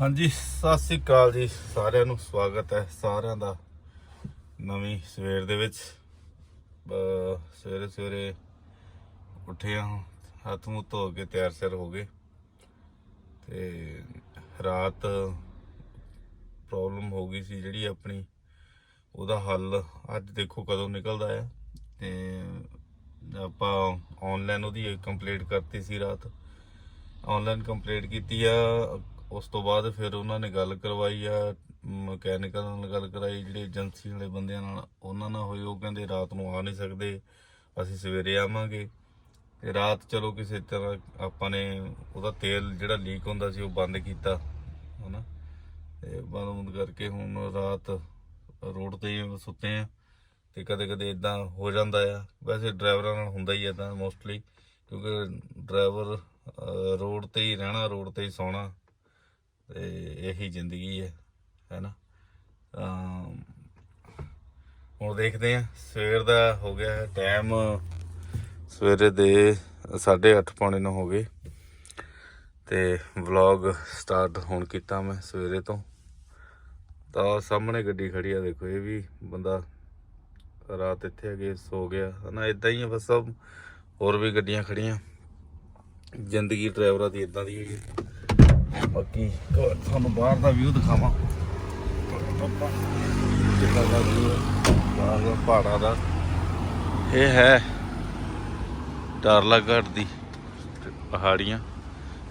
ਹਾਂਜੀ, ਸਤਿ ਸ੍ਰੀ ਅਕਾਲ ਜੀ। ਸਾਰਿਆਂ ਨੂੰ ਸਵਾਗਤ ਹੈ ਸਾਰਿਆਂ ਦਾ ਨਵੀਂ ਸਵੇਰ ਦੇ ਵਿੱਚ। ਸਵੇਰੇ ਸਵੇਰੇ ਉੱਠੇ ਹਾਂ। ਹੱਥ ਮੂੰਹ ਧੋ ਕੇ ਤਿਆਰ ਸਿਰ ਹੋ ਗਏ। ਤੇ ਰਾਤ ਪ੍ਰੋਬਲਮ ਹੋ ਗਈ ਸੀ ਜਿਹੜੀ ਆਪਣੀ, ਉਹਦਾ ਹੱਲ ਅੱਜ ਦੇਖੋ ਕਦੋਂ ਨਿਕਲਦਾ ਹੈ ਤੇ ਆਪਾਂ ਆਨਲਾਈਨ ਉਹਦੀ ਕੰਪਲੀਟ ਕਰਤੀ ਸੀ ਰਾਤ। ਆਨਲਾਈਨ ਕੰਪਲੀਟ ਕੀਤੀ ਆ ਉਸ ਤੋਂ ਬਾਅਦ ਫਿਰ ਉਹਨਾਂ ਨੇ ਗੱਲ ਕਰਵਾਈ ਆ, ਮਕੈਨਿਕਲ ਨਾਲ ਗੱਲ ਕਰਾਈ, ਜਿਹੜੇ ਏਜੰਸੀ ਵਾਲੇ ਬੰਦਿਆਂ ਨਾਲ। ਉਹਨਾਂ ਨਾਲ ਹੋਈ, ਉਹ ਕਹਿੰਦੇ ਰਾਤ ਨੂੰ ਆ ਨਹੀਂ ਸਕਦੇ, ਅਸੀਂ ਸਵੇਰੇ ਆਵਾਂਗੇ। ਤੇ ਰਾਤ ਚਲੋ ਕਿਸੇ ਤਰ੍ਹਾਂ ਆਪਾਂ ਨੇ ਉਹਦਾ ਤੇਲ ਜਿਹੜਾ ਲੀਕ ਹੁੰਦਾ ਸੀ, ਉਹ ਬੰਦ ਕੀਤਾ, ਹਨਾ। ਤੇ ਬੰਦ ਬੰਦ ਕਰਕੇ ਹੁਣ ਰਾਤ ਰੋਡ ਤੇ ਹੀ ਸੁੱਤੇ ਆ, ਤੇ ਕਦੇ ਕਦੇ ਇਦਾਂ ਹੋ ਜਾਂਦਾ ਆ। ਵੈਸੇ ਡਰਾਈਵਰਾਂ ਨਾਲ ਹੁੰਦਾ ਹੀ ਇਦਾਂ ਮੋਸਟਲੀ ਕਿਉਂਕਿ ਡਰਾਈਵਰ ਰੋਡ ਤੇ ਹੀ ਰਹਿਣਾ, ਰੋਡ ਤੇ ਹੀ ਸੌਣਾ। ਤੇ ਇਹੀ ਜ਼ਿੰਦਗੀ ਹੈ, ਹੈਨਾ? ਤਾਂ ਹੁਣ ਦੇਖਦੇ ਆ ਸਵੇਰ ਦਾ ਹੋ ਗਿਆ ਟਾਈਮ। ਸਵੇਰੇ ਦੇ 8:30 ਪੌਣੇ ਨੂੰ ਹੋ ਗਏ। ਤੇ ਵਲੌਗ ਸਟਾਰਟ ਹੁਣ ਕੀਤਾ ਮੈਂ ਸਵੇਰੇ ਤੋਂ। ਤਾਂ ਸਾਹਮਣੇ ਗੱਡੀ ਖੜੀ ਆ, ਦੇਖੋ ਇਹ ਵੀ ਬੰਦਾ ਰਾਤ ਇੱਥੇ ਆ ਸੋ ਗਿਆ, ਹਨਾ? ਇਦਾਂ ਹੀ ਆ ਬਸ ਸਭ। ਹੋਰ ਵੀ ਗੱਡੀਆਂ ਖੜੀਆਂ। ਜ਼ਿੰਦਗੀ ਡਰਾਈਵਰਾਂ ਦੀ ਇਦਾਂ ਦੀ ਹੈਗੀ ਬਾਕੀ ਤੁਹਾਨੂੰ ਬਾਹਰ ਦਾ ਵਿਊ ਦਿਖਾਵਾਂ। ਜਿੱਦਾਂ ਦਾ ਵਿਊ ਬਾਹਰ ਦਾ ਪਹਾੜਾਂ ਦਾ। ਇਹ ਹੈ ਟਾਰਲਾਗੜ ਦੀ ਪਹਾੜੀਆਂ।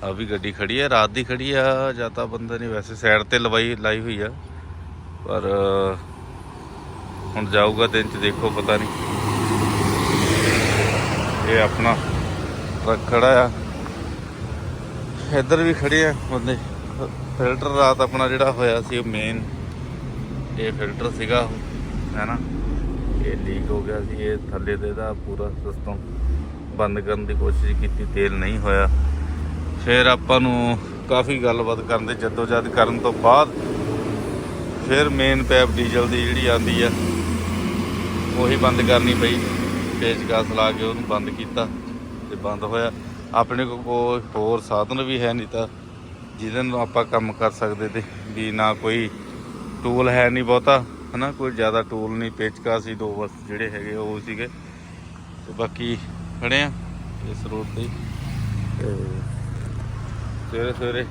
ਆ ਵੀ ਗੱਡੀ ਖੜੀ ਹੈ ਰਾਤ ਦੀ ਖੜੀ ਆ, ਜਾਂ ਤਾਂ ਬੰਦੇ ਨੇ ਵੈਸੇ ਸਾਈਡ ਤੇ ਲਵਾਈ, ਲਾਈ ਹੋਈ ਆ। ਪਰ, ਹੁਣ ਜਾਊਗਾ ਦਿਨ ਚ ਦੇਖੋ, ਪਤਾ ਨਹੀਂ। ਇਹ ਆਪਣਾ ਟਰੱਕ ਖੜਾ ਆ। ਇੱਧਰ ਵੀ ਖੜੇ ਆ ਬੰਦੇ ਫਿਲਟਰ ਰਾਤ ਆਪਣਾ ਜਿਹੜਾ ਹੋਇਆ ਸੀ, ਉਹ ਮੇਨ ਇਹ ਫਿਲਟਰ ਸੀਗਾ ਹੈ ਨਾ ਇਹ ਲੀਕ ਹੋ ਗਿਆ ਸੀ, ਇਹ ਥੱਲੇ ਦੇ ਦਾ ਪੂਰਾ ਸਿਸਟਮ ਬੰਦ ਕਰਨ ਦੀ ਕੋਸ਼ਿਸ਼ ਕੀਤੀ, ਤੇਲ ਨਹੀਂ ਹੋਇਆ। ਫਿਰ ਆਪਾਂ ਨੂੰ ਕਾਫੀ ਗੱਲਬਾਤ ਕਰਨ ਦੇ ਜਦੋਜਹਿਦ ਕਰਨ ਤੋਂ ਬਾਅਦ ਫਿਰ ਮੇਨ ਪੈਪ ਡੀਜ਼ਲ ਦੀ ਜਿਹੜੀ ਆਂਦੀ ਆ, ਉਹੀ ਬੰਦ ਕਰਨੀ ਪਈ। ਪੇਚਕਸ ਲਾ ਕੇ ਉਹਨੂੰ ਬੰਦ ਕੀਤਾ ਤੇ ਬੰਦ ਹੋਇਆ। ਆਪਣੇ ਕੋਲ ਕੋਈ ਹੋਰ ਸਾਧਨ ਵੀ ਹੈ ਨਹੀਂ ਤਾਂ ਜਿਹਦੇ ਨਾਲ ਆਪਾਂ ਕੰਮ ਕਰ ਸਕਦੇ ਤੇ ਵੀ ਨਾ ਕੋਈ ਟੂਲ ਹੈ ਨਹੀਂ ਬਹੁਤਾ, ਹਨਾ? ਕੋਈ ਜ਼ਿਆਦਾ ਟੂਲ ਨਹੀਂ ਪੇਚਕਸ ਹੀ ਦੋ ਬਸ ਜਿਹੜੇ ਹੈਗੇ ਉਹ ਸੀਗੇ। ਤੇ ਬਾਕੀ ਖੜੇ ਆ ਇਸ ਰੋਡ ਤੇ। ਹੀ। ਤੇ ਸਵੇਰੇ ਸਵੇਰੇ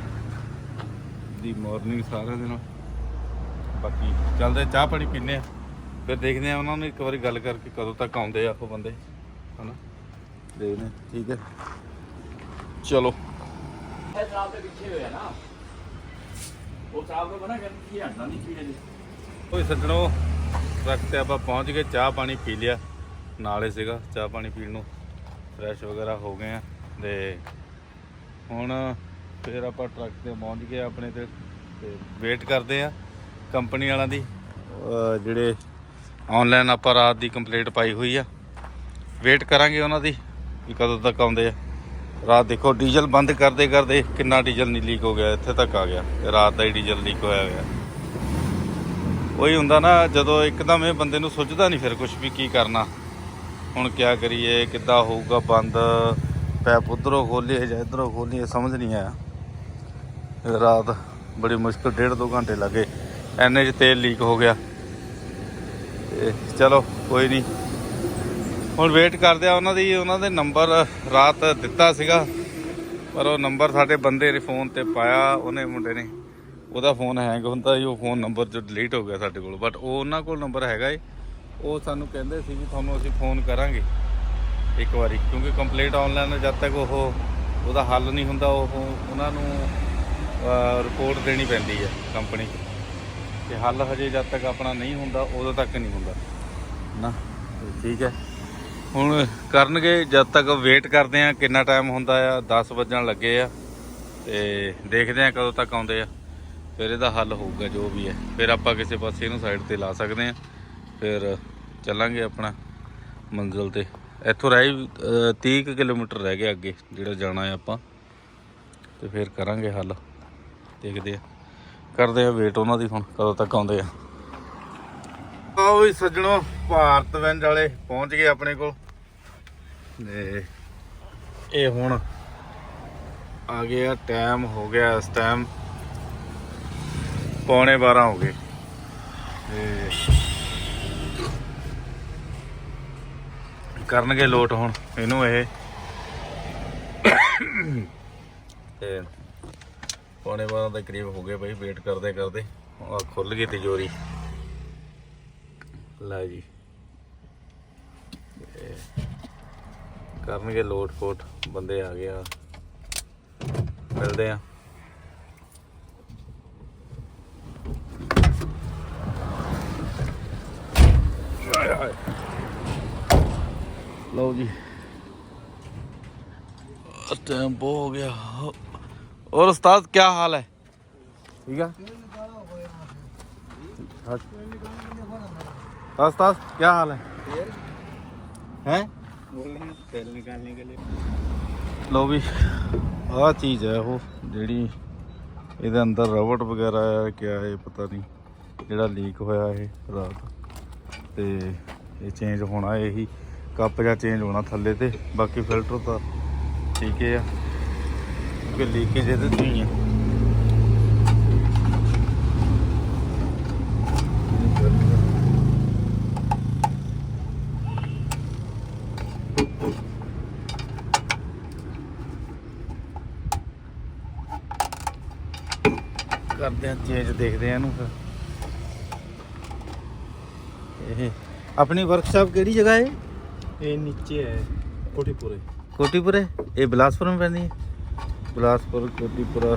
ਦੀ ਮਾਰਨਿੰਗ ਸਾਰਿਆਂ ਦਿਨ ਬਾਕੀ ਚੱਲਦੇ ਚਾਹ ਪਾਣੀ ਪੀਨੇ ਆ। ਫਿਰ ਦੇਖਦੇ ਆ ਉਹਨਾਂ ਨੂੰ ਇੱਕ ਵਾਰੀ ਗੱਲ ਕਰਕੇ ਕਦੋਂ ਤੱਕ ਆਉਂਦੇ ਆ ਉਹ ਬੰਦੇ, ਹਨਾ? ਦੇਖਦੇ ਠੀਕ ਹੈ। ਚਲੋ। ਇਹ ਸਾਹਬ ਦੇ ਪਿੱਛੇ ਹੋਇਆ ਨਾ। ਉਹ ਸਾਹਬ ਨੇ ਬਣਾ ਕਰ ਕੀ ਹਟਣਾ ਨਹੀਂ ਪੀੜੇ ਦੇ। ਓਏ ਸੱਜਣੋ ਟਰੱਕ ਤੇ ਆਪਾਂ ਪਹੁੰਚ ਗਏ ਚਾਹ ਪਾਣੀ ਪੀ ਲਿਆ। ਨਾਲੇ ਸੀਗਾ ਚਾਹ ਪਾਣੀ ਪੀਣ ਨੂੰ। ਫਰੈਸ਼ ਵਗੈਰਾ ਹੋ ਗਏ ਆ। ਤੇ ਹੁਣ ਫਿਰ ਆਪਾਂ ਟਰੱਕ ਤੇ ਪਹੁੰਚ ਗਏ ਆਪਣੇ ਤੇ। ਤੇ ਵੇਟ ਕਰਦੇ ਆ ਕੰਪਨੀ ਵਾਲਿਆਂ ਦੀ। ਜਿਹੜੇ ਆਨਲਾਈਨ ਆਪਾਂ ਰਾਤ ਦੀ ਕੰਪਲੀਟ ਪਾਈ ਹੋਈ ਆ। ਵੇਟ ਕਰਾਂਗੇ ਉਹਨਾਂ ਦੀ ਵੀ ਕਦੋਂ ਤੱਕ ਆਉਂਦੇ ਆ। ਰਾਤ ਦੇਖੋ, ਡੀਜ਼ਲ ਬੰਦ ਕਰਦੇ ਕਰਦੇ ਕਿੰਨਾ ਡੀਜ਼ਲ ਨਹੀਂ ਲੀਕ ਹੋ ਗਿਆ, ਇੱਥੇ ਤੱਕ ਆ ਗਿਆ ਰਾਤ ਦਾ ਹੀ ਡੀਜ਼ਲ ਲੀਕ ਹੋਇਆ ਹੋਇਆ। ਉਹੀ ਹੁੰਦਾ ਨਾ, ਜਦੋਂ ਇੱਕਦਮ ਇਹ ਬੰਦੇ ਨੂੰ ਸੁੱਝਦਾ ਨਹੀਂ ਫਿਰ ਕੁਝ ਵੀ ਕੀ ਕਰਨਾ। ਹੁਣ ਕਿਆ ਕਰੀਏ, ਕਿੱਦਾਂ ਹੋਊਗਾ ਬੰਦ, ਪੈਪ ਉਧਰੋਂ ਖੋਲੀਏ ਜਾਂ ਇਧਰੋਂ ਖੋਲੀਏ, ਸਮਝ ਨਹੀਂ ਆਇਆ। ਰਾਤ ਬੜੀ ਮੁਸ਼ਕਲ, ਡੇਢ ਦੋ ਘੰਟੇ ਲੱਗੇ। ਐਨੇ 'ਚ ਤੇਲ ਲੀਕ ਹੋ ਗਿਆ। ਤੇ ਚਲੋ, ਕੋਈ ਨਹੀਂ ਹੁਣ ਵੇਟ ਕਰਦੇ ਆ ਉਹਨਾਂ ਦੀ, ਉਹਨਾਂ ਦੇ ਨੰਬਰ ਰਾਤ ਦਿੱਤਾ ਸੀਗਾ, ਪਰ ਉਹ ਨੰਬਰ ਸਾਡੇ ਬੰਦੇ ਨੇ ਫੋਨ ਤੇ ਪਾਇਆ, ਉਹਨੇ ਮੁੰਡੇ ਨੇ। ਉਹਦਾ ਫੋਨ ਹੈਂਗ ਹੁੰਦਾ ਸੀ, ਉਹ ਫੋਨ ਨੰਬਰ ਜੋ ਡਿਲੀਟ ਹੋ ਗਿਆ ਸਾਡੇ ਕੋਲ। ਬਟ ਉਹ ਉਹਨਾਂ ਕੋਲ ਨੰਬਰ ਹੈਗਾ ਏ। ਉਹ ਸਾਨੂੰ ਕਹਿੰਦੇ ਸੀ ਵੀ ਤੁਹਾਨੂੰ ਅਸੀਂ ਫੋਨ ਕਰਾਂਗੇ ਇੱਕ ਵਾਰੀ, ਕਿਉਂਕਿ ਕੰਪਲੀਟ ਆਨਲਾਈਨ ਜਦ ਤੱਕ ਉਹ ਉਹਦਾ ਹੱਲ ਨਹੀਂ ਹੁੰਦਾ, ਉਹ ਉਹਨਾਂ ਨੂੰ ਰਿਪੋਰਟ ਦੇਣੀ ਪੈਂਦੀ ਹੈ ਕੰਪਨੀ ਤੇ ਹੱਲ ਹਜੇ ਜਦ ਤੱਕ ਆਪਣਾ ਨਹੀਂ ਹੁੰਦਾ, ਉਦੋਂ ਤੱਕ ਨਹੀਂ ਹੁੰਦਾ। ਨਾ, ਠੀਕ ਹੈ। ਹੁਣ ਕਰਨਗੇ ਜਦ ਤੱਕ ਵੇਟ ਕਰਦੇ ਆ ਕਿੰਨਾ ਟਾਈਮ ਹੁੰਦਾ ਆ 10 ਵੱਜਣ ਲੱਗੇ ਆ ਤੇ ਦੇਖਦੇ ਆ ਕਦੋਂ ਤੱਕ ਆਉਂਦੇ ਆ। ਫਿਰ ਇਹਦਾ ਹੱਲ ਹੋਊਗਾ ਜੋ ਵੀ ਹੈ। ਫਿਰ ਆਪਾਂ ਕਿਸੇ ਪਾਸੇ ਇਹਨੂੰ ਸਾਈਡ ਤੇ ਲਾ ਸਕਦੇ ਆ ਫਿਰ ਚੱਲਾਂਗੇ ਆਪਣਾ ਮੰਜ਼ਿਲ ਤੇ। ਇੱਥੋਂ ਰਹਿ ਵੀ, ਅਹ, 30 ਕੁ ਕਿਲੋਮੀਟਰ ਰਹਿ ਗਿਆ ਅੱਗੇ ਜਿਹੜਾ ਜਾਣਾ ਹੈ ਆਪਾਂ। ਤੇ ਫਿਰ ਕਰਾਂਗੇ ਹੱਲ। ਦੇਖਦੇ ਆ ਕਰਦੇ ਆ ਵੇਟ ਉਹਨਾਂ ਦੀ ਹੁਣ ਕਦੋਂ ਤੱਕ ਆਉਂਦੇ ਆ। ਆਓ ਵੀ ਸੱਜਣੋ ਭਾਰਤ ਵੈਂਜ ਵਾਲੇ ਪਹੁੰਚ ਗਏ ਆਪਣੇ ਕੋਲ। ਤੇ ਇਹ ਹੁਣ ਆ ਗਿਆ ਟਾਈਮ ਹੋ ਗਿਆ ਇਸ ਟਾਈਮ ਪੌਣੇ 12 ਹੋ ਗਏ। ਤੇ ਕਰਨਗੇ ਲੋਟ ਹੁਣ ਇਹਨੂੰ ਇਹ। ਤੇ ਪੌਣੇ 12 ਦੇ ਕਰੀਬ ਹੋ ਗਏ ਬਈ ਵੇਟ ਕਰਦੇ ਕਰਦੇ। ਆ ਖੁੱਲ ਗਈ ਤਿਜੋਰੀ। ਲੈ ਜੀ ਤੇ ਕਰਨਗੇ ਲੋਟ ਫੋਟ ਬੰਦੇ ਆ ਗਏ ਆ ਮਿਲਦੇ ਆ ਹਾਏ ਹਾਏ ਲਓ ਜੀ ਟਾਈਮ ਬਹੁਤ ਹੋ ਗਿਆ और उस्ताद क्या हाल है ठीक है हाँ, उस्ताद क्या हाल है हैं तेल निकालने के लिए ਲੋ ਵੀ ਆਹ ਚੀਜ਼ ਹੈ ਉਹ ਜਿਹੜੀ ਇਹਦੇ ਅੰਦਰ ਰਬੜ ਵਗੈਰਾ ਹੈ ਕਿਆ ਹੈ ਪਤਾ ਨਹੀਂ ਜਿਹੜਾ ਲੀਕ ਹੋਇਆ ਇਹ ਰਾਤ ਤੇ ਇਹ ਚੇਂਜ ਹੋਣਾ ਇਹੀ ਕੱਪ ਜਾਂ ਚੇਂਜ ਹੋਣਾ ਥੱਲੇ ਤੇ ਬਾਕੀ ਫਿਲਟਰ ਤਾਂ ਠੀਕ ਹੈ ਆ ਕਿਉਂਕਿ ਲੀਕੇਜ ਇਹਦੇ ਤੋਂ ਹੀ ਹੈ ਕਰਦੇ ਆ ਚੇਂਜ ਦੇਖਦੇ ਆ ਇਹਨੂੰ ਫਿਰ। ਇਹ ਆਪਣੀ ਵਰਕਸ਼ਾਪ ਕਿਹੜੀ ਜਗ੍ਹਾ ਹੈ? ਇਹ ਨੀਚੇ ਹੈ ਕੋਟੀਪੁਰੇ। ਕੋਟੀਪੁਰੇ? ਇਹ ਬਲਾਸਪੁਰ ਵਿੱਚ ਪੈਂਦੀ ਹੈ? ਬਲਾਸਪੁਰ ਕੋਟੀਪੁਰਾ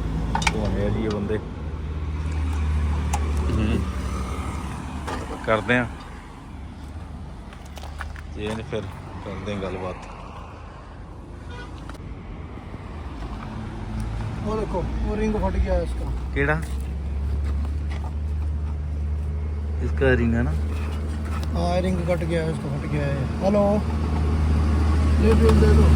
ਹੋਣੇ ਆ ਜੀ ਇਹ ਬੰਦੇ। ਕਰਦੇ ਆ ਜੇ ਇਹਨੇ ਫਿਰ ਕਰਦੇ ਗੱਲਬਾਤ। ਉਹ ਦੇਖੋ ਉਹ ਰਿੰਗ ਫਟ ਗਿਆ ਇਸਕਾ ਕਿਹੜਾ? इसका रिंग है ना? हाँ रिंग कट गया है इसका फट गया है। हेलो ये बिल दे दो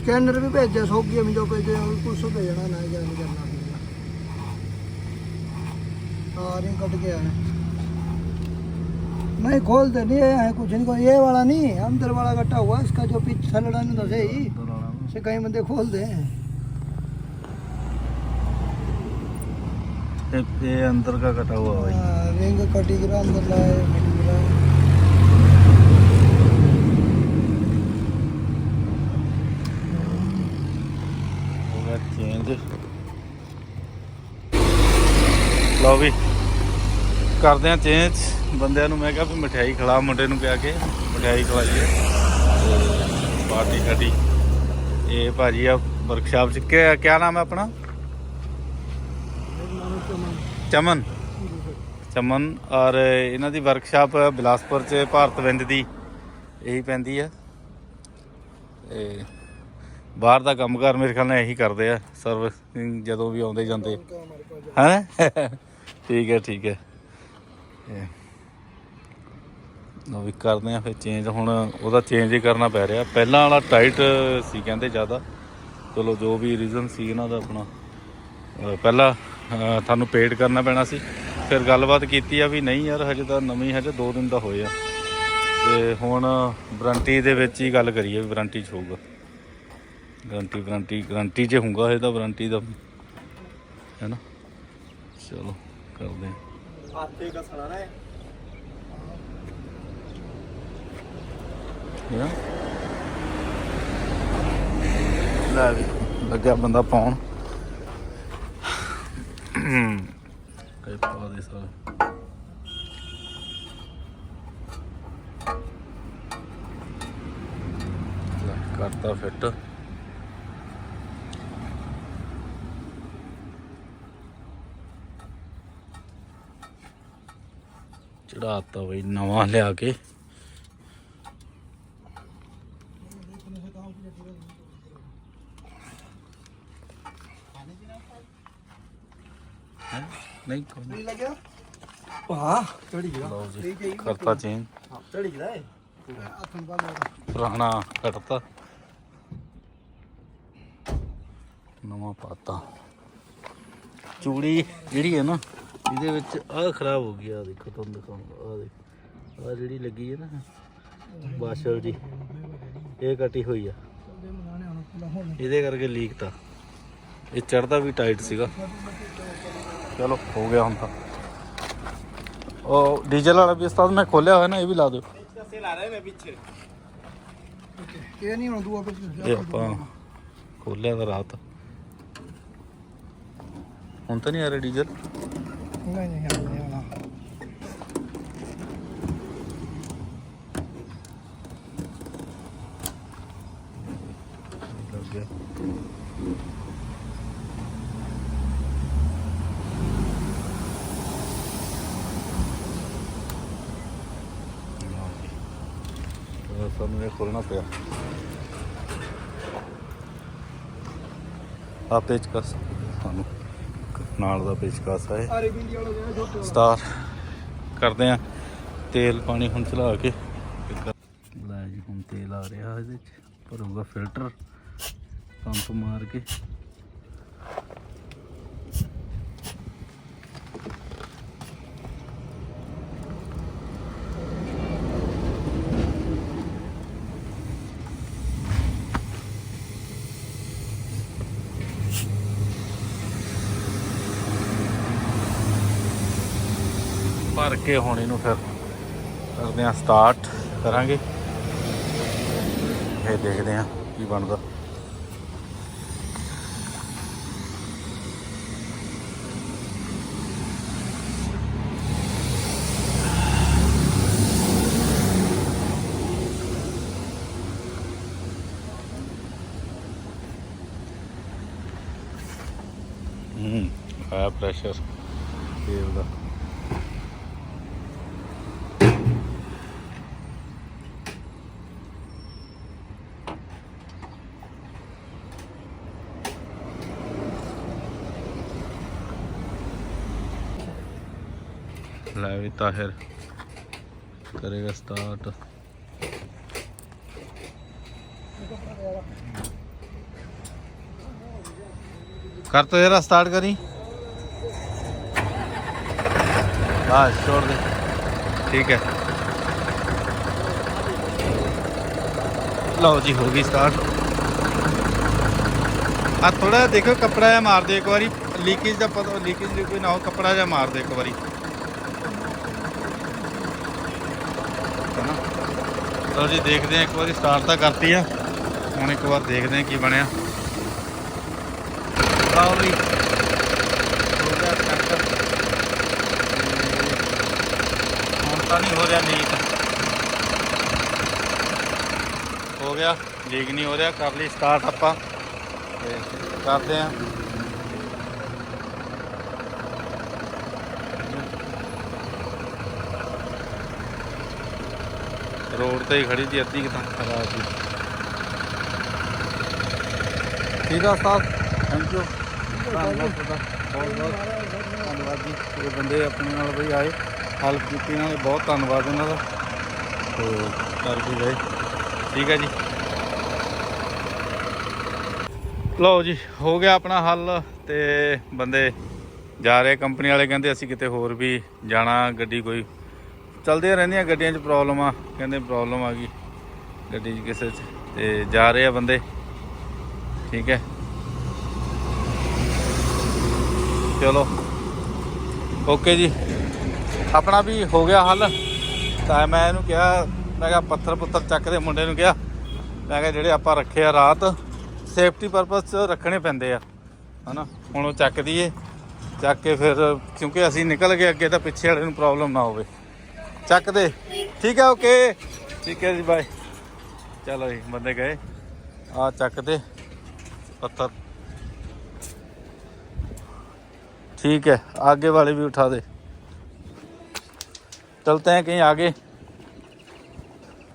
स्कैनर भी भेजा सौ की जो भेजे कुछ भेजना, ना नहीं करना। हाँ रिंग कट गया है। नहीं खोल दे नहीं है कुछ इनको ये वाला नहीं अंदर वाला गट्टा हुआ इसका जो पीछे थलड़ा नहीं था ही से कई बंदे खोल दे ये अंदर का कटा हुआ भाई रिंग कटी गिरा अंदर लाए कटी गिरा होगा चेंज लो भी ਕਰਦੇ ਆ ਚੇਂਜ ਬੰਦਿਆਂ ਨੂੰ ਮੈਂ ਕਿਹਾ ਵੀ ਮਠਿਆਈ ਖਿਲਾ, ਮੁੰਡੇ ਨੂੰ ਕਿਹਾ ਕੇ ਮਠਿਆਈ ਖਵਾਈਏ ਪਾਰਟੀ ਸਾਡੀ। ਇਹ ਭਾਜੀ ਆ ਵਰਕਸ਼ਾਪ ਚ। ਕਿਆ ਕਿਆ ਨਾਮ ਹੈ ਆਪਣਾ? ਚਮਨ। ਚਮਨ। ਔਰ ਇਹਨਾਂ ਦੀ ਵਰਕਸ਼ਾਪ ਬਿਲਾਸਪੁਰ ਚ ਭਾਰਤ ਵਿੰਦ ਦੀ ਇਹੀ ਪੈਂਦੀ ਆ। ਤੇ ਬਾਹਰ ਦਾ ਕੰਮਕਾਰ ਮੇਰੇ ਖਿਆਲ ਨਾਲ ਇਹੀ ਕਰਦੇ ਆ। ਸਰਵਿਸਿੰਗ ਜਦੋਂ ਵੀ ਆਉਂਦੇ ਜਾਂਦੇ। ਹੈ? ਠੀਕ ਹੈ ਠੀਕ ਹੈ। ਇਹ। ਵੀ ਕਰਦੇ ਆ ਫਿਰ ਚੇਂਜ ਹੁਣ ਉਹਦਾ ਚੇਂਜ ਹੀ ਕਰਨਾ ਪੈ ਰਿਹਾ। ਪਹਿਲਾਂ ਵਾਲਾ ਟਾਈਟ ਸੀ ਕਹਿੰਦੇ ਜ਼ਿਆਦਾ। ਚਲੋ ਜੋ ਵੀ ਰੀਜ਼ਨ ਸੀ ਇਹਨਾਂ ਦਾ ਆਪਣਾ। ਪਹਿਲਾਂ ਤੁਹਾਨੂੰ ਪੇਡ ਕਰਨਾ ਪੈਣਾ ਸੀ। ਫਿਰ ਗੱਲਬਾਤ ਕੀਤੀ ਆ ਵੀ ਨਹੀਂ ਯਾਰ, ਹਜੇ ਤਾਂ ਨਵੀਂ, ਹਜੇ 2 ਦਿਨ ਦਾ ਹੋਏ ਆ। ਤੇ ਹੁਣ ਵਾਰੰਟੀ ਦੇ ਵਿੱਚ ਹੀ ਗੱਲ ਕਰੀਏ ਵੀ ਵਾਰੰਟੀ 'ਚ ਹੋਊਗਾ। ਗਰੰਟੀ ਵਾਰੰਟੀ ਗਰੰਟੀ 'ਚ ਹੋਊਗਾ ਇਹਦਾ ਵਾਰੰਟੀ ਦਾ ਹੈ ਨਾ। ਚਲੋ, ਕਰਦੇ ਹਾਂ। हाथे का सड़ाना है ਹੈ ਲੈ ਵੀ ਲੱਗਿਆ ਬੰਦਾ ਪਾਉਣ ਕਈ ਪਾ ਦੇ ਸਾਰਾ ਲੈ, ਕਰਤਾ ਫਿੱਟ ਚੜਾਤਾ ਬਈ ਨਵਾਂ ਲਿਆ ਕੇ। ਨਹੀਂ ਕੋਈ ਲੱਗਿਆ ਹਾਂ ਚੜੀ ਲਓ ਕਰਤਾ ਚੇਂਜ ਚੜੀ ਗਿਆ ਹੈ ਪੁਰਾਣਾ ਕੱਟਤਾ। ਨਵਾਂ ਪਾਤਾ। ਚੂੜੀ ਜਿਹੜੀ ਹੈ ਨਾ ਇਹਦੇ ਵਿੱਚ ਆਹ ਖਰਾਬ ਹੋ ਗਈ ਆ ਦੇਖੋ ਤੁਹਾਨੂੰ ਦਿਖਾਉਂਗਾ ਆ ਦੇਖ। ਆ ਜਿਹੜੀ ਲੱਗੀ ਹੈ ਨਾ ਵਾਸ਼ਲ ਜੀ ਇਹ ਕੱਟੀ ਹੋਈ ਆ। ਇਹਦੇ ਕਰਕੇ ਲੀਕ ਤਾਂ। ਇਹ ਚੜਦਾ ਵੀ ਟਾਈਟ ਸੀਗਾ। ਚਲੋ ਹੋ ਗਿਆ ਹੁਣ ਤਾਂ। ਉਹ ਡੀਜ਼ਲ ਵਾਲਾ ਵੀ ਉਸਤਾਦ ਮੈਂ ਖੋਲਿਆ ਹੋਇਆ ਨਾ ਇਹ ਵੀ ਲਾ ਦਿਓ। ਇਹ ਨਹੀਂ ਹੁਣ ਦੂਆ ਇਹ ਆਪਾਂ ਖੋਲਿਆ ਤਾਂ ਰਾਤ। ਹੁਣ ਤਾਂ ਨਹੀਂ ਆ ਰਿਹਾ ਡੀਜ਼ਲ ਨਹੀਂ ਨਹੀਂ ਨਹੀਂ ਆਉਣਾ ਲੱਗ ਸਾਨੂੰ ਇਹ ਖੋਲਣਾ ਪਿਆ ਆ ਪੇਚਕਸ ਸਾਨੂੰ ਨਾਲ ਦਾ ਪੇਚਕਸ ਹੈ। ਸਟਾਰ ਕਰਦੇ ਆ ਤੇਲ ਪਾਣੀ ਹੁਣ ਚਲਾ ਕੇ। ਲੈ ਜੀ ਹੁਣ ਤੇਲ ਆ ਰਿਹਾ ਇਹਦੇ ਚ। ਭਰੂਗਾ ਫਿਲਟਰ। ਪੰਪ ਮਾਰ ਕੇ। ਕੇ ਹੁਣ ਇਹਨੂੰ ਫਿਰ ਕਰਦੇ ਆ ਸਟਾਰਟ ਕਰਾਂਗੇ। ਇਹ ਦੇਖਦੇ ਆ ਕੀ ਬਣਦਾ। ਹੂੰ, ਆਇਆ ਪ੍ਰੈਸ਼ਰ ਤੇਲ ਦਾ ਲੈ ਵੀ ਤਾਹਿਰ ਕਰੇਗਾ ਸਟਾਰਟ कर तो जरा स्टार्ट करी बस छोड़ दे ठीक है लो जी होगी स्टार्ट ਆ ਥੋੜਾ ਜਿਹਾ ਦੇਖੋ ਕੱਪੜਾ ਜਿਹਾ ਮਾਰ ਦਿਓ ਇੱਕ ਵਾਰੀ ਲੀਕੇਜ ਦਾ ਪਤਾ ਲੀਕੇਜ ਦੀ ਕੋਈ ਨਾ ਹੋ ਕੱਪੜਾ ਜਿਹਾ ਮਾਰ ਦਿਓ ਇੱਕ ਵਾਰੀ ਚਲੋ ਜੀ, ਦੇਖਦੇ ਆ ਇੱਕ ਵਾਰੀ ਸਟਾਰਟ ਤਾਂ ਕਰਤੀ ਆ। ਹੁਣ ਇੱਕ ਵਾਰ ਦੇਖਦੇ ਆ ਕੀ ਬਣਿਆ। ਲਓ ਵੀ ਹੁਣ ਤਾਂ ਨਹੀਂ ਹੋ ਰਿਹਾ ਲੀਕ ਹੋ ਗਿਆ। ਲੀਕ ਨਹੀਂ ਹੋ ਰਿਹਾ। ਕਰ ਲਈ ਸਟਾਰਟ ਆਪਾਂ। ਤੇ ਕਰਦੇ ਆ ਰੋਡ ਤੇ ਹੀ ਖੜੀ ਸੀ ਅੱਧੀ ਕਿਤਾ ਖਰਾਬ ਸੀ ਠੀਕ ਆ ਉਸਤਾਦ? ਥੈਂਕ ਯੂ ਧੰਨਵਾਦ ਤੁਹਾਡਾ। ਬਹੁਤ ਬਹੁਤ ਧੰਨਵਾਦ ਜੀ। ਇਹ ਬੰਦੇ ਆਪਣੇ ਨਾਲ ਬਈ ਆਏ ਹੈਲਪ ਕੀਤੀ ਇਹਨਾਂ ਨੇ। ਬਹੁਤ ਧੰਨਵਾਦ ਇਹਨਾਂ ਦਾ। ਤੇ ਕਰਕੇ ਗਏ ਠੀਕ ਹੈ ਜੀ। ਲਓ ਜੀ ਹੋ ਗਿਆ ਆਪਣਾ ਹੱਲ ਤੇ ਬੰਦੇ ਜਾ ਰਹੇ ਕੰਪਨੀ ਵਾਲੇ। ਕਹਿੰਦੇ ਅਸੀਂ ਕਿਤੇ ਹੋਰ ਵੀ ਜਾਣਾ ਗੱਡੀ ਕੋਈ ਚਲਦੀਆਂ ਰਹਿੰਦੀਆਂ, ਗੱਡੀਆਂ 'ਚ ਪ੍ਰੋਬਲਮ ਆ। ਕਹਿੰਦੇ ਪ੍ਰੋਬਲਮ ਆ ਗਈ ਗੱਡੀ 'ਚ ਕਿਸੇ 'ਚ। ਤੇ ਜਾ ਰਹੇ ਆ ਬੰਦੇ। ਠੀਕ ਹੈ। ਚਲੋ। ਓਕੇ ਜੀ। ਆਪਣਾ ਵੀ ਹੋ ਗਿਆ ਹੱਲ। ਤਾਂ ਮੈਂ ਇਹਨੂੰ ਕਿਹਾ, ਮੈਂ ਕਿਹਾ ਪੱਥਰ ਪੁੱਤਰ ਚੱਕ ਦੇ ਮੁੰਡੇ ਨੂੰ ਕਿਹਾ। ਮੈਂ ਕਿਹਾ ਜਿਹੜੇ ਆਪਾਂ ਰੱਖੇ ਆ ਰਾਤ ਸੇਫਟੀ ਪਰਪਸ 'ਚ ਰੱਖਣੇ ਪੈਂਦੇ ਆ। ਹਨਾ? ਹੁਣ ਉਹ ਚੱਕ ਦਈਏ। ਚੱਕ ਕੇ ਫਿਰ, ਕਿਉਂਕਿ ਅਸੀਂ ਨਿਕਲ ਗਏ ਅੱਗੇ ਤਾਂ ਪਿੱਛੇ ਵਾਲੇ ਨੂੰ ਪ੍ਰੋਬਲਮ ਨਾ ਹੋਵੇ। ਚੱਕ ਦੇ ਠੀਕ ਹੈ ਓਕੇ ਠੀਕ ਹੈ ਜੀ ਬਾਏ ਚਲੋ ਜੀ ਬੰਦੇ ਗਏ ਆ ਚੱਕ ਦੇ पत्थर ठीक है आगे वाले भी उठा दे चलते हैं कहीं आगे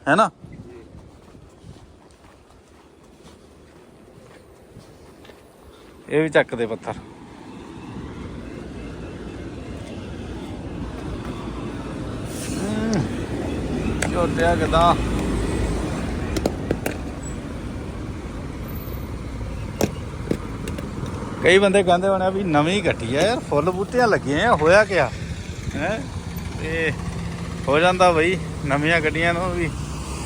है ना ये भी चक दे पत्थर ਝੋਟਿਆ ਕਿਦਾਂ? ਕਈ ਬੰਦੇ ਕਹਿੰਦੇ ਹੋਣੇ ਵੀ ਨਵੀਂ ਗੱਟੀ ਆ ਯਾਰ, ਫੁੱਲ ਬੂਟੀਆਂ ਲੱਗੀਆਂ ਆ, ਹੋਇਆ ਕਿਆ? ਹੈ? ਤੇ ਹੋ ਜਾਂਦਾ ਬਈ, ਨਵੀਆਂ ਗੱਡੀਆਂ ਨੂੰ ਵੀ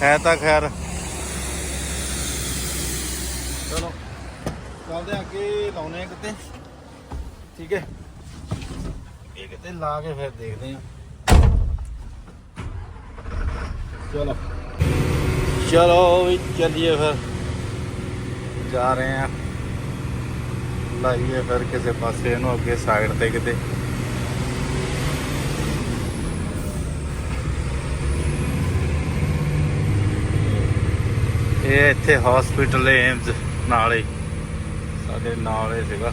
ਹੈ ਤਾਂ ਖੈਰ। ਚਲੋ, ਚੱਲਦੇ ਅੱਗੇ ਲਾਉਨੇ ਆ ਕਿਤੇ। ਠੀਕ ਹੈ? ਇਹ ਕਿਤੇ ਲਾ ਕੇ ਫਿਰ ਦੇਖਦੇ ਹਾਂ ਚਲੋ। ਚਲੋ ਵੀ ਚੱਲੀਏ ਫਿਰ। ਜਾ ਰਹੇ ਆ ਲਾਈਏ ਫਿਰ ਕਿਸੇ ਪਾਸੇ ਇਹਨੂੰ ਅੱਗੇ ਸਾਈਡ ਤੇ ਕਿਤੇ। ਇਹ ਇੱਥੇ ਹਸਪੀਟਲ ਏਮਜ਼ ਨਾਲੇ ਸਾਡੇ ਨਾਲ ਹੀ ਸੀਗਾ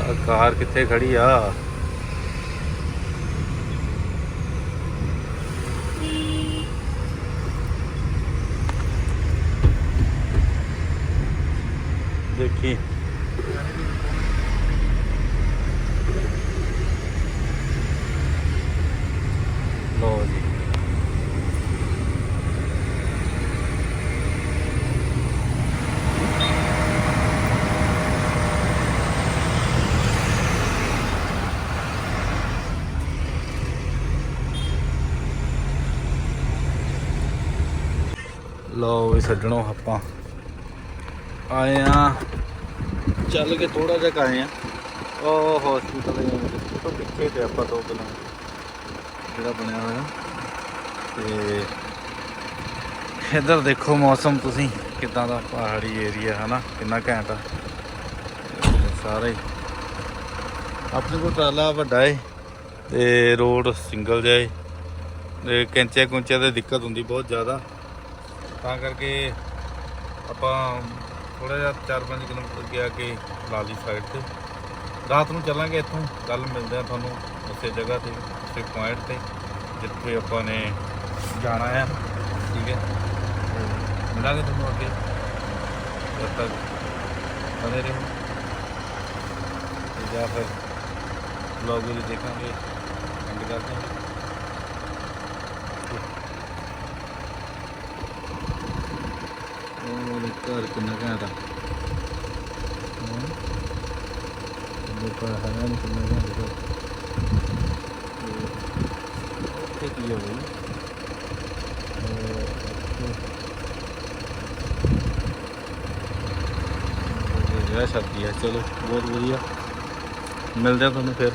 ਆਹ ਕਾਰ ਕਿੱਥੇ ਖੜੀ ਆ ਦੇਖੀ ਲੋ ਜੀ ਲੋ ਵੀ ਸੱਜਣੋ ਆਪਾਂ। ਆਏ ਆ। ਚੱਲ ਕੇ ਥੋੜਾ ਜਿਹਾ ਕੁ ਆਏ ਆ। ਉਹ ਹਸਪੀਟਲ ਦੇ ਤੋਂ ਪਿੱਛੇ ਤੇ ਆਪਾਂ ਦੋ ਕਿਲੋ ਜਿਹੜਾ ਬਣਿਆ ਹੋਇਆ। ਤੇ ਇੱਧਰ ਦੇਖੋ ਮੌਸਮ ਤੁਸੀਂ, ਕਿਦਾਂ ਦਾ ਪਹਾੜੀ ਏਰੀਆ ਹੈ ਨਾ, ਕਿੰਨਾ ਘੈਂਟ ਆ। ਸਾਰਾ। ਹੀ ਆਪਣੇ ਕੋਲ ਟਰਾਲਾ ਵੱਡਾ ਏ, ਤੇ ਰੋਡ ਸਿੰਗਲ ਜਿਹਾ ਏ। ਤੇ ਕੈਂਚੇ ਕੁੰਚੇ ਤੇ ਦਿੱਕਤ ਹੁੰਦੀ ਬਹੁਤ ਜ਼ਿਆਦਾ। ਤਾਂ ਕਰਕੇ ਆਪਾਂ ਥੋੜਾ ਜਿਹਾ 4-5 ਕਿਲੋਮੀਟਰ ਅੱਗੇ ਆ ਕੇ ਲਾਲੀ ਸਾਈਡ ਤੇ। ਰਾਤ ਨੂੰ ਚੱਲਾਂਗੇ ਇੱਥੋਂ। ਕੱਲ ਮਿਲਦੇ ਆ ਤੁਹਾਨੂੰ ਉਸੇ ਜਗ੍ਹਾ ਤੇ, ਉਸੇ ਪੁਆਇੰਟ ਤੇ, ਜਿੱਥੇ ਆਪਾਂ ਨੇ ਜਾਣਾ ਆ। ਠੀਕ ਹੈ? ਤੇ ਮਿਲਾਂਗੇ ਤੁਹਾਨੂੰ ਅੱਗੇ। ਜਦ ਤੱਕ ਬਣੇ ਰਹੋ। ਤੇ ਜਾਂ ਫਿਰ ਵਲੌਗ ਵੀ ਦੇਖਾਂਗੇ। ਐਂਡ ਕਰਦੇ ਹਾਂ। ਉਹ ਦੇ ਘਰ ਕਿੰਨਾ ਘੈਂਟ ਆ ਉਹ ਪਰ ਹੈ ਨਹੀਂ ਕਿੰਨਾ ਘੈਂਟ ਘਰ ਤੇ ਕੀ ਹੋ ਗਈ ਇਹ ਸ਼ਾਦੀ ਹੈ ਚਲੋ ਬਹੁਤ ਵਧੀਆ ਮਿਲਦੇ ਆ ਤੁਹਾਨੂੰ ਫਿਰ